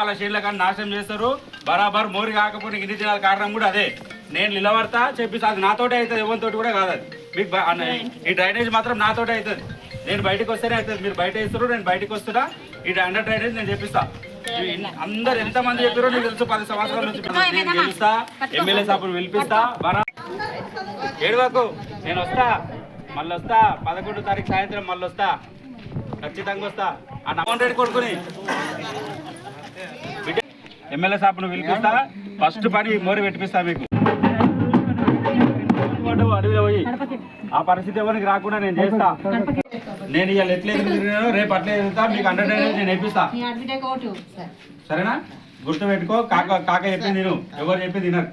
వాళ్ళ షేర్ల కానీ నాశనం చేస్తారు. బరాబర్ మోరి కాకపోతే ఇన్ని దినాల కారణం కూడా అదే. నేను నిలబడతా చెప్పి అది నాతోటే అవుతుంది ఎవరితోటి కూడా కాదు అది. మీకు ఈ డ్రైనేజ్ మాత్రం నాతోటే అవుతుంది. నేను బయటకు వస్తేనే అవుతుంది. మీరు బయట వేస్తారు నేను బయటకు వస్తున్నా. ఈ అండర్ డ్రైనేజ్ నేను చెప్పిస్తా. అందరు ఎంత మంది చెప్పారో నీకు తెలుసు పది సంవత్సరాల నుంచి నేను గెలుస్తా ఎమ్మెల్యే సభ్యులు పిలిపిస్తా బరా ఏడువకు నేను వస్తా మళ్ళీ వస్తా పదకొండు తారీఖు సాయంత్రం మళ్ళీ వస్తా ఖచ్చితంగా వస్తా. ఆ నమ్మకం రెడ్డి కొడుకుని. ఎమ్మెల్యే సాబ్ను పిలిపిస్తా. ఫస్ట్ పని మోరి పెట్టిపిస్తా మీకు. అడవిలో పోయి ఆ పరిస్థితి ఎవరికి రాకుండా నేను చేస్తా. నేను ఇవాళ ఎట్లా ఎదుగుతున్నానో రేపు అట్లే ఎదుగుతా మీకు హండ్రెడ్ నేను నేర్పిస్తా. సరేనా? గుర్తు పెట్టుకో కాక కాక చెప్పింది నేను ఎవరు చెప్పింది తినరు.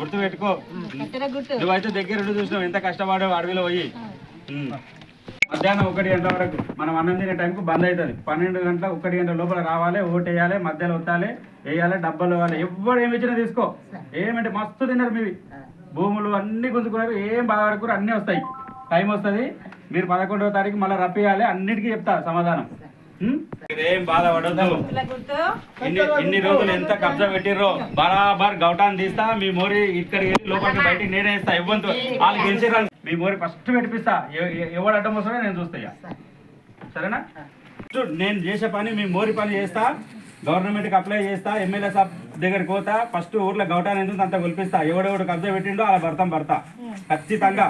గుర్తు పెట్టుకో. నువ్వైతే దగ్గర చూసినావు ఎంత కష్టపడావు అడవిలో పోయి. మధ్యాహ్నం ఒకటి గంటల వరకు మనం అన్నం తినే టైంకు బంద్ అవుతుంది. పన్నెండు గంటల ఒకటి గంటల లోపల రావాలి ఓటు వేయాలి మధ్యలో వత్తాలి వేయాలి డబ్బాలు ఇవ్వాలి ఎవ్వరు ఏమి ఇచ్చినా తీసుకో. ఏమంటే మస్తు తిన్నారు మీవి. భూములు అన్ని గుంజుకున్నారు. ఏం బాధపడకూరు అన్నీ వస్తాయి. టైం వస్తుంది. మీరు పదకొండవ తారీఖు మళ్ళీ రప్పియాలి అన్నిటికీ చెప్తా సమాధానం? మీరేం బాధపడద్దు గుర్తు? ఇన్ని ఇన్ని రోజులు ఎంత కబ్జా పెట్టిర్రో బరాబర్ గౌటాన్ని తీస్తా మీ మోరి ఇక్కడికి వెళ్ళి లోపలికి బయటికి నేనే ఇస్తా ఇవ్వంతో వాళ్ళు గెలిచిర్రు మీ మోరి ఫస్ట్ పెట్టిపిస్తా. ఎవడు అడ్డం వస్తాడో నేను చూస్తా ఇక. సరేనా? చూడు, నేను చేసే పని మీ మోరి పని చేస్తా. గవర్నమెంట్కి అప్లై చేస్తా ఎమ్మెల్యే సాబ్ దగ్గరికి పోతా. ఫస్ట్ ఊర్లో గౌటాన్ని ఎందుకు అంత కొలిపిస్తా. ఎవడెవడు కబ్జా పెట్టిండో అలా భర్తం భర్తా ఖచ్చితంగా.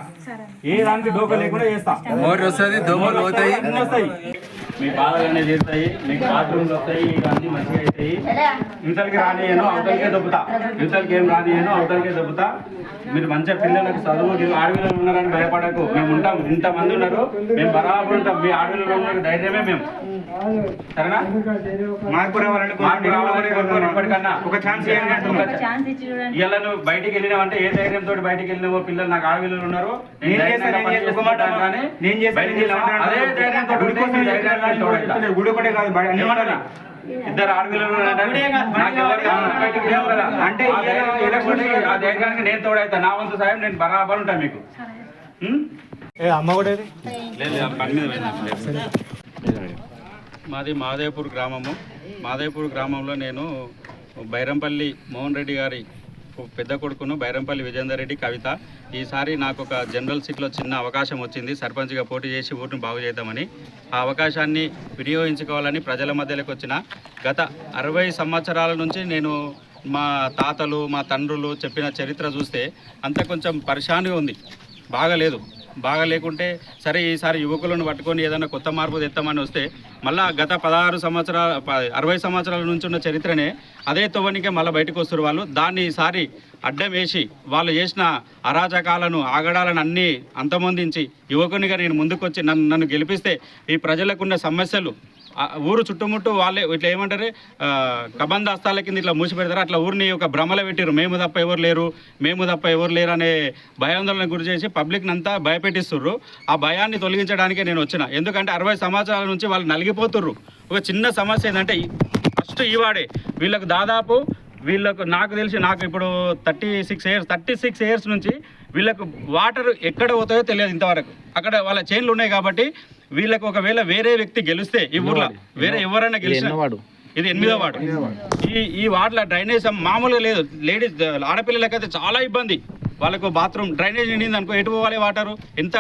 ఏ దానికి డోక లేకుండా చేస్తా. మోరి వస్తుంది దోమలు పోతాయి. అన్నీ వస్తాయి. మీ బాధలన్నీ తీరుతాయి మీకు బాత్రూమ్లు వస్తాయి ఇవన్నీ మంచిగా అవుతాయి యువతలకి రానియను అవతలకే దొబ్బుతా. యువతలకి ఏం రానియను అవతలకే దొబ్బుతా. మీరు మంచిగా పిల్లలకు చదువు ఆడవిలో ఉన్నారని భయపడకు. మేము ఉంటాం. ఇంతమంది ఉన్నారు. మేము బరాబర్ ఉంటాం. మీ ఆడవిలో ఉన్న ధైర్యమే మేము. సరేనా? మార్పు రావాలని మార్పు రావాలని ఇప్పటికన్నా ఒక ఛాన్స్ ఇవ్వండి. ఒక ఛాన్స్ ఇచ్చి చూడండి. ఇలా నువ్వు బయటికి వెళ్ళినావంటే ఏ ధైర్యంతో బయటికి వెళ్ళినావో పిల్లలు నాకు ఆడవిలు ఉన్నారు నేను చేస్తాను? అదే ధైర్యంతో గుడి ఒకటే కాదు? ఇద్దరు ఆడపిల్లలు. అంటే ఆ నేను తోడైతా. నా వంతు సాయం నేను బరాబర్ ఉంటా మీకు? అమ్మ కూడా. మాది మాదేపూర్ గ్రామము. మాదేపూర్ గ్రామంలో నేను బైరంపల్లి మోహన్ రెడ్డి గారి పెద్ద కొడుకును బైరంపల్లి విజేందర్ రెడ్డి కవిత. ఈసారి నాకు ఒక జనరల్ సీట్లో చిన్న అవకాశం వచ్చింది. సర్పంచ్గా పోటీ చేసి ఊరిని బాగు చేద్దామని. ఆ అవకాశాన్ని వినియోగించుకోవాలని ప్రజల మధ్యలోకి వచ్చిన గత అరవై సంవత్సరాల నుంచి నేను మా తాతలు మా తండ్రులు చెప్పిన చరిత్ర చూస్తే అంత కొంచెం పరిశానిగా ఉంది. బాగలేదు. బాగా లేకుంటే సరే ఈసారి యువకులను పట్టుకొని ఏదైనా కొత్త మార్పు తెస్తామని వస్తే మళ్ళా గత పదహారు సంవత్సరాల ప- అరవై సంవత్సరాల నుంచి ఉన్న చరిత్రనే అదే తవ్వనికే మళ్ళీ బయటకు వస్తారు వాళ్ళు. దాన్ని ఈసారి అడ్డం వేసి వాళ్ళు చేసిన అరాచకాలను ఆగడాలను అన్నీ అంతమొందించి యువకునిగా నేను ముందుకొచ్చి నన్ను నన్ను గెలిపిస్తే ఈ ప్రజలకున్న సమస్యలు ఊరు చుట్టుముట్టు వాళ్ళే ఇట్లా ఏమంటారు? కబంధ హస్తాల కింద ఇట్లా మూసి పెడతారు. అట్లా ఊరిని ఒక భ్రమలో పెట్టారు మేము తప్ప ఎవరు లేరు. మేము తప్ప ఎవరు లేరు అనే భయాందోళన గురి చేసి పబ్లిక్ని అంతా భయపెట్టిస్తుర్రు. ఆ భయాన్ని తొలగించడానికే నేను వచ్చిన. ఎందుకంటే అరవై సంవత్సరాల నుంచి వాళ్ళు నలిగిపోతుర్రు. ఒక చిన్న సమస్య ఏంటంటే ఫస్ట్ ఈవాడే వీళ్ళకు దాదాపు వీళ్ళకు నాకు తెలిసి నాకు ఇప్పుడు thirty six years thirty six years నుంచి వీళ్ళకు వాటర్ ఎక్కడ పోతాయో తెలియదు ఇంతవరకు. అక్కడ వాళ్ళ చైన్లు ఉన్నాయి కాబట్టి వీళ్ళకు ఒకవేళ వేరే వ్యక్తి గెలిస్తే ఈ ఊర్లో వేరే ఎవరైనా గెలిచిన ఇది ఎనిమిదో వార్డు ఈ ఈ వార్డులో డ్రైనేజ్ మామూలుగా లేదు. లేడీస్ ఆడపిల్లలకైతే చాలా ఇబ్బంది. వాళ్ళకు బాత్రూమ్ డ్రైనేజ్ నిండింది అనుకో ఎటు పోవాలి వాటర్? ఎంత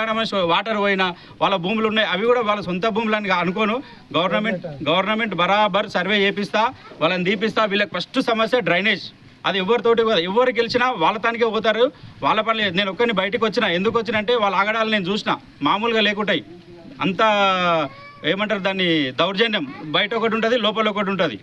వాటర్ పోయినా వాళ్ళ భూములు ఉన్నాయి. అవి కూడా వాళ్ళ సొంత భూములు అని అనుకోను. గవర్నమెంట్ గవర్నమెంట్ బరాబర్ సర్వే చేపిస్తా వాళ్ళని దీపిస్తా. వీళ్ళకి ఫస్ట్ సమస్య డ్రైనేజ్. అది ఎవరితోటి ఎవరు గెలిచినా వాళ్ళ తానికే పోతారు. వాళ్ళ పని నేను ఒక్కరిని బయటకు వచ్చిన ఎందుకు వచ్చినంటే వాళ్ళ ఆగడాలు నేను చూసిన. మామూలుగా లేకుంటాయి. అంత ఏమంటారు దాన్ని దౌర్జన్యం. బయట ఒకటి ఉంటుంది లోపల ఒకటి ఉంటుంది.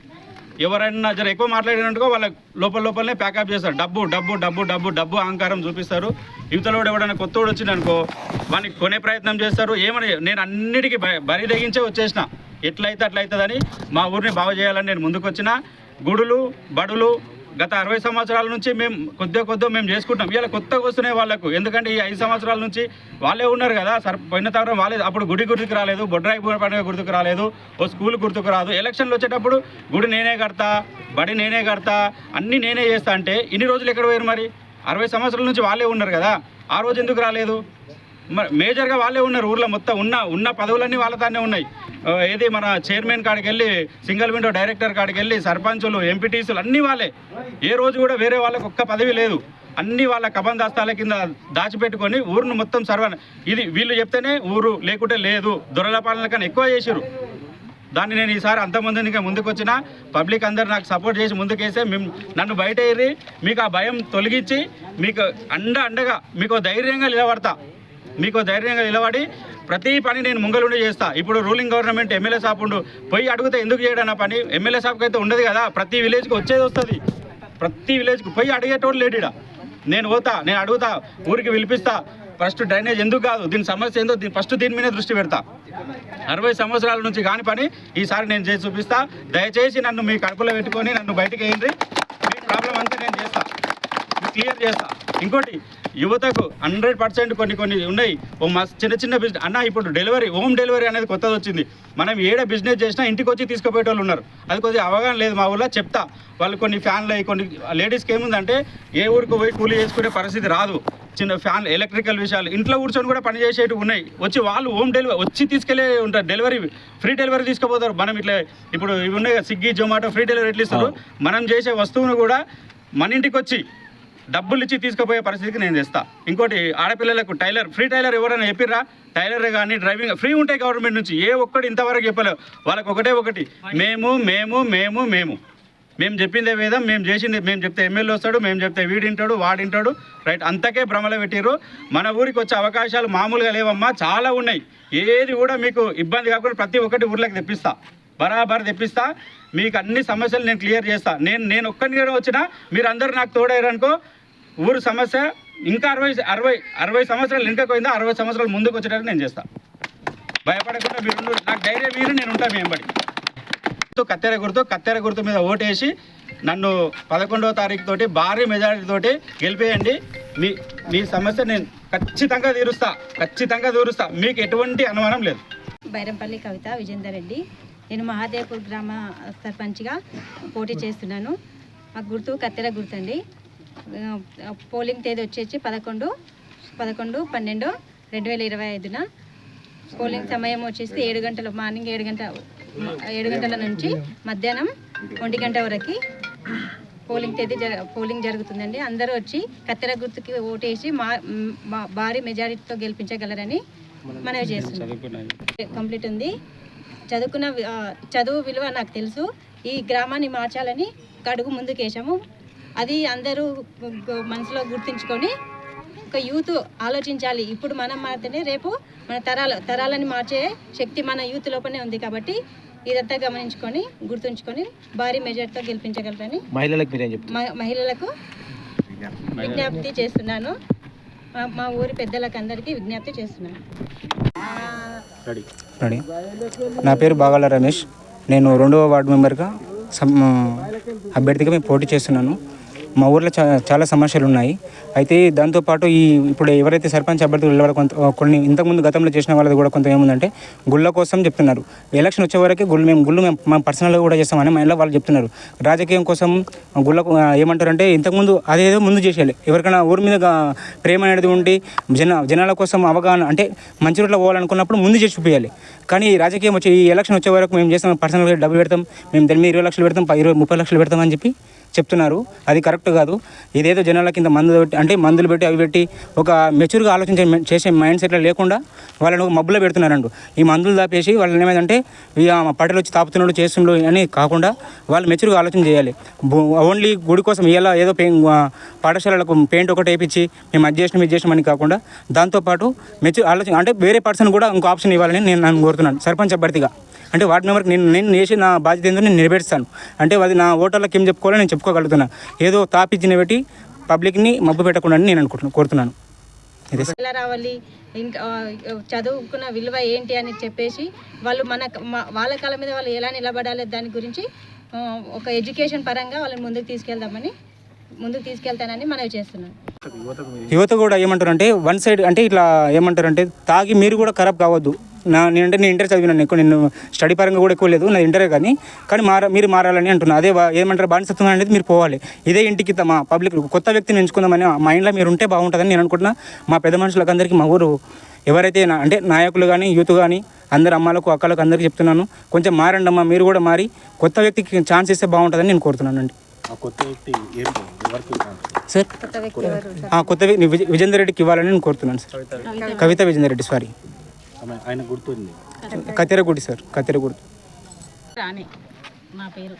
ఎవరైనా జర ఎక్కువ మాట్లాడినట్టుగా వాళ్ళ లోపల లోపలనే ప్యాకప్ చేస్తారు. డబ్బు డబ్బు డబ్బు డబ్బు డబ్బు అహంకారం చూపిస్తారు. యువతలో ఎవడైనా కొత్తోడు వచ్చింది అనుకో వానికి కొనే ప్రయత్నం చేస్తారు. ఏమని నేను అన్నిటికీ బరి తెగించే వచ్చేసిన. ఎట్లయితే అట్లయితుందని మా ఊరిని బాగు చేయాలని నేను ముందుకు వచ్చిన గుడులు బడులు గత అరవై సంవత్సరాల నుంచి మేము కొద్దిగా కొద్దిగా మేము చేసుకుంటాం. ఇలా కొత్తగా వస్తున్నాయి వాళ్ళకు. ఎందుకంటే ఈ ఐదు సంవత్సరాల నుంచి వాళ్ళే ఉన్నారు కదా. సర్ పోయిన తరం వాళ్ళే. అప్పుడు గుడి గుర్తుకు రాలేదు. బొడ్రాయి పండుగ గుర్తుకు రాలేదు. ఓ స్కూల్ గుర్తుకు రాదు. ఎలక్షన్లు వచ్చేటప్పుడు గుడి నేనే కడతా బడి నేనే కడతా అన్నీ నేనే చేస్తా అంటే ఇన్ని రోజులు ఎక్కడ పోయారు మరి? అరవై సంవత్సరాల నుంచి వాళ్ళే ఉన్నారు కదా. ఆ రోజు ఎందుకు రాలేదు? మేజర్గా వాళ్ళే ఉన్నారు ఊర్లో మొత్తం. ఉన్న ఉన్న పదవులన్నీ వాళ్ళతోనే ఉన్నాయి. ఏది మన చైర్మన్ కాడికి వెళ్ళి సింగిల్ విండో డైరెక్టర్ కాడికి వెళ్ళి సర్పంచులు ఎంపీటీసీలు అన్నీ వాళ్ళే. ఏ రోజు కూడా వేరే వాళ్ళకి ఒక్క పదవి లేదు. అన్ని వాళ్ళ కబందాస్తాల కింద దాచిపెట్టుకొని ఊరును మొత్తం సర్వ ఇది వీళ్ళు చెప్తేనే ఊరు లేకుంటే లేదు. దొరల పాలన కన్నా ఎక్కువ చేసిరు దాన్ని నేను ఈసారి అంతమంది ముందుకొచ్చిన పబ్లిక్ అందరు నాకు సపోర్ట్ చేసి ముందుకేసే మేము నన్ను బయట ఏరి మీకు ఆ భయం తొలగించి మీకు అండ అండగా మీకు ధైర్యంగా నిలబడతా. మీకు ధైర్యంగా నిలబడి ప్రతి పని నేను ముంగలుండి చేస్తా. ఇప్పుడు రూలింగ్ గవర్నమెంట్ ఎమ్మెల్యే సాప్ ఉండు పోయి అడిగితే ఎందుకు చేయడం నా పని? ఎమ్మెల్యే సాప్కి అయితే ఉండదు కదా ప్రతి విలేజ్కి వచ్చేది వస్తుంది. ప్రతి విలేజ్కి పోయి అడిగేటోడు లేడు నేను పోతా నేను అడుగుతా ఊరికి పిలిపిస్తా. ఫస్ట్ డ్రైనేజ్ ఎందుకు కాదు? దీని సమస్య ఏందో దీని ఫస్ట్ దీని మీద దృష్టి పెడతా. అరవై సంవత్సరాల నుంచి కాని పని ఈసారి నేను చేసి చూపిస్తా. దయచేసి నన్ను మీ కడుపులో పెట్టుకొని నన్ను బయటకు వేయండి. మీ ప్రాబ్లం అంతా నేను చేస్తా. క్లియర్ చేస్తా. ఇంకోటి యువతకు హండ్రెడ్ పర్సెంట్ కొన్ని కొన్ని ఉన్నాయి. ఓ మా చిన్న చిన్న బిజినెస్ అన్న ఇప్పుడు డెలివరీ హోమ్ డెలివరీ అనేది కొత్తది వచ్చింది. మనం ఏడ బిజినెస్ చేసినా ఇంటికి వచ్చి తీసుకుపోయే వాళ్ళు ఉన్నారు. అది కొద్దిగా అవగాహన లేదు మా ఊళ్ళో చెప్తా. వాళ్ళు కొన్ని ఫ్యాన్లు అయ్యి కొన్ని లేడీస్కి ఏముందంటే ఏ ఊరికి పోయి కూలీ చేసుకునే పరిస్థితి రాదు. చిన్న ఫ్యాన్ ఎలక్ట్రికల్ విషయాలు ఇంట్లో కూర్చొని కూడా పని చేసేవి ఉన్నాయి. వచ్చి వాళ్ళు హోమ్ డెలివరీ వచ్చి తీసుకెళ్ళే ఉంటారు. డెలివరీ ఫ్రీ డెలివరీ తీసుకుపోతారు. మనం ఇట్లా ఇప్పుడు ఇవి ఉన్నాయి స్విగ్గీ జొమాటో ఫ్రీ డెలివరీ ఎట్లా ఇస్తారు? మనం చేసే వస్తువును కూడా మన ఇంటికి వచ్చి డబ్బులు ఇచ్చి తీసుకుపోయే పరిస్థితికి నేను తెస్తా. ఇంకోటి ఆడపిల్లలకు టైలర్ ఫ్రీ టైలర్ ఎవరైనా చెప్పిర్రా? టైలర్ కానీ డ్రైవింగ్ ఫ్రీ ఉంటాయి గవర్నమెంట్ నుంచి ఏ ఒక్కటి ఇంతవరకు చెప్పలేవు. వాళ్ళకి ఒకటే ఒకటి మేము మేము మేము మేము. మేము చెప్పిందే వేదం మేము చేసింది మేము చెప్తే ఎమ్మెల్యే వస్తాడు మేము చెప్తే వీడింటాడు వాడింటాడు రైట్ అంతకే భ్రమలో పెట్టిరు మన ఊరికి వచ్చే అవకాశాలు మామూలుగా లేవమ్మా చాలా ఉన్నాయి. ఏది కూడా మీకు ఇబ్బంది కాకుండా ప్రతి ఒక్కటి ఊర్లోకి తెప్పిస్తా. బరాబర్ తెప్పిస్తా. మీకు అన్ని సమస్యలు నేను క్లియర్ చేస్తా. నేను నేను ఒక్కరిని వచ్చినా మీరు అందరు నాకు తోడయ్యారనుకో ఊరు సమస్య ఇంకా అరవై అరవై అరవై సంవత్సరాలు వెనుక పోయిందో అరవై సంవత్సరాలు ముందుకు వచ్చేటట్టు నేను చేస్తాను భయపడకుండా మీరు నాకు ధైర్యం మీరు నేను ఉంటాను మేము వెంబడి. కత్తెర గుర్తు కత్తెర గుర్తు మీద ఓటేసి నన్ను పదకొండవ తారీఖు తోటి భారీ మెజారిటీ తోటి గెలిపేయండి. మీ మీ సమస్య నేను ఖచ్చితంగా తీరుస్తా ఖచ్చితంగా తీరుస్తా. మీకు ఎటువంటి అనుమానం లేదు. బైరంపల్లి కవిత విజేందర్ రెడ్డి. నేను మహాదేవ్పూర్ గ్రామ సర్పంచ్గా పోటీ చేస్తున్నాను. మా గుర్తు కత్తెర గుర్తు అండి పోలింగ్ తేదీ వచ్చేసి పదకొండు పదకొండు పన్నెండు రెండు వేల ఇరవై ఐదున. పోలింగ్ సమయం వచ్చేసి ఏడు గంటల మార్నింగ్ ఏడు గంట ఏడు గంటల నుంచి మధ్యాహ్నం ఒంటి గంట వరకు పోలింగ్ తేదీ జర పోలింగ్ జరుగుతుందండి. అందరూ వచ్చి కత్తెర గుర్తుకి ఓటేసి మా మా భారీ మెజారిటీతో గెలిపించగలరని మనవి చేస్తున్నాం కంప్లీట్ ఉంది. చదువుకున్న చదువు విలువ నాకు తెలుసు. ఈ గ్రామాన్ని మార్చాలని కడుగు ముందుకేసాము అది అందరూ మనసులో గుర్తుంచుకొని ఒక యూత్ ఆలోచించాలి. ఇప్పుడు మనం మారితేనే రేపు మన తరాల తరాలని మార్చే శక్తి మన యూత్ లోపలనే ఉంది కాబట్టి ఇదంతా గమనించుకొని గుర్తుంచుకొని భారీ మెజార్టీతో గెలిపించగలరని మహిళలకు మీరేం చెప్తారు? మ- మహిళలకు విజ్ఞప్తి చేస్తున్నాను. మా- ఊరి పెద్దలకు అందరికీ విజ్ఞప్తి చేస్తున్నాను. నా పేరు బాగాల రమేష్. నేను రెండవ వార్డు మెంబర్గా అభ్యర్థిగా మేము పోటీ చేస్తున్నాను. మా ఊర్లో చా చాలా సమస్యలు ఉన్నాయి. అయితే దాంతోపాటు ఈ ఇప్పుడు ఎవరైతే సర్పంచ్ అభ్యర్థులు నిలబడ కొంత కొన్ని ఇంతకుముందు గతంలో చేసిన వాళ్ళది కూడా కొంత ఏముందంటే గుళ్ళ కోసం చెప్తున్నారు. ఎలక్షన్ వచ్చే వరకు గుళ్ళు మేము గుళ్ళు మేము మా పర్సనల్గా కూడా చేస్తామని మా ఇంట్లో వాళ్ళు చెప్తున్నారు. రాజకీయం కోసం గుళ్ళకు ఏమంటారంటే ఇంతకుముందు అదేదో ముందు చేసేయాలి. ఎవరికైనా ఊరి మీద ప్రేమ అనేది ఉండి జన జనాల కోసం అవగాహన అంటే మంచి రోడ్లో పోవాలనుకున్నప్పుడు ముందు చేసి చూపించాలి కానీ రాజకీయం వచ్చి ఈ ఎలక్షన్ వచ్చే వరకు మేము చేస్తాం పర్సనల్గా డబ్బులు పెడతాం మేము దాని మీద ఇరవై లక్షలు పెడతాం ఇరవై ముప్పై లక్షలు పెడతాం అని చెప్పి చెప్తున్నారు. అది కరెక్ట్ కాదు. ఇదేదో జనాల కింద మందు పెట్టి అంటే మందులు పెట్టి అవి పెట్టి ఒక మెచ్యూర్గా ఆలోచించే చేసే మైండ్ సెట్లో లేకుండా వాళ్ళని మబ్బులో పెడుతున్నారండు ఈ మందులు దాపేసి వాళ్ళని ఏమైందంటే ఇక పట్టలు వచ్చి తాపుతున్నాడు చేస్తున్నాడు అని కాకుండా వాళ్ళు మెచ్యూర్గా ఆలోచన చేయాలి. ఓన్లీ గుడి కోసం ఇలా ఏదో పెయిన్ పాఠశాలలకు పెయింట్ ఒకటి వేయించి మేము అది చేసినాం ఇది చేసినామని కాకుండా దాంతోపాటు మెచ్యూర్ ఆలోచన అంటే వేరే పర్సన్ కూడా ఇంకో ఆప్షన్ ఇవ్వాలని నేను నన్ను కోరుతున్నాను. సర్పంచ్ అభ్యర్థిగా. అంటే వార్డు మెంబర్కి నేను నేను చేసి నా బాధ్యత ఏందో నేను నెరవేరుస్తాను. అంటే అది నా ఓటర్లకు ఏం చెప్పుకోవాలో నేను చెప్పుకోగలుగుతున్నా ఏదో తాపిచ్చిన పెట్టి పబ్లిక్ని మబ్బు పెట్టకుండా నేను అనుకుంటున్నాను కోరుతున్నాను. ఎలా రావాలి? ఇంకా చదువుకున్న విలువ ఏంటి అని చెప్పేసి వాళ్ళు మన వాళ్ళ కాళ్ళ మీద వాళ్ళు ఎలా నిలబడాలి దాని గురించి ఒక ఎడ్యుకేషన్ పరంగా వాళ్ళని ముందుకు తీసుకెళ్దామని ముందుకు తీసుకెళ్తానని మనవి చేస్తున్నాను. యువత కూడా ఏమంటారు అంటే వన్ సైడ్ అంటే ఇట్లా ఏమంటారు అంటే తాగి మీరు కూడా ఖరాబ్ కావద్దు. నా నేనంటే నేను ఇంటర్ చదివినాను ఎక్కువ నేను స్టడీ పరంగా కూడా ఎక్కువ లేదు నా ఇంటరే కానీ కానీ మార మీరు మారాలని అంటున్నా. అదే ఏమంటారు బానిసత్వం అనేది మీరు పోవాలి. ఇదే ఇంటికి మా పబ్లిక్ కొత్త వ్యక్తిని ఎంచుకుందామని మైండ్లో మీరు ఉంటే బాగుంటుందని నేను అనుకుంటున్నా. మా పెద్ద మనుషులకు అందరికీ మా ఊరు ఎవరైతే నా- అంటే నాయకులు కానీ యూత్ కానీ అందరు అమ్మలకు అక్కలకు అందరికీ చెప్తున్నాను. కొంచెం మారండి అమ్మా మీరు కూడా మారి కొత్త వ్యక్తికి ఛాన్స్ ఇస్తే బాగుంటుందని నేను కోరుతున్నానండి ఆ కొత్త వ్యక్తి ఏంటి ఎవరికి సార్? ఆ, కొత్త వ్యక్తి విజేందర్ రెడ్డికి ఇవ్వాలని నేను కోరుతున్నాను సార్. కవిత విజేందర్ రెడ్డి సారీ. ఆయన గుర్తుంది. కత్తెరగుడి సార్ కత్తెరగుడి రాణి నా పేరు.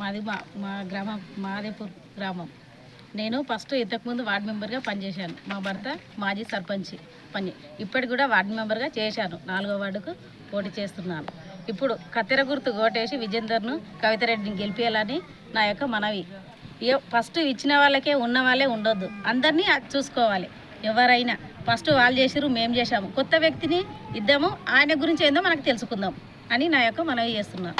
మాది మా మా గ్రామం మాదేపూర్ గ్రామం. నేను ఫస్ట్ ఇంతకుముందు వార్డు మెంబర్గా పనిచేశాను. మా భర్త మాజీ సర్పంచ్ పని. ఇప్పటికి కూడా వార్డు మెంబర్గా చేశాను. నాలుగో వార్డుకు పోటీ చేస్తున్నాను. ఇప్పుడు కత్తెర గుర్తు ఓటేసి విజేందర్ను కవితారెడ్డిని గెలిపించాలని నా యొక్క మనవి. ఏ ఫస్ట్ ఇచ్చిన వాళ్ళకే ఉన్న వాళ్ళే ఉండొద్దు. అందరినీ అది చూసుకోవాలి. ఎవరైనా ఫస్ట్ వాళ్ళు చేసిరు మేము చేశాము. కొత్త వ్యక్తిని ఇద్దాము ఆయన గురించి ఏందో మనకు తెలుసుకుందాం అని నా యొక్క మనవి చేస్తున్నాను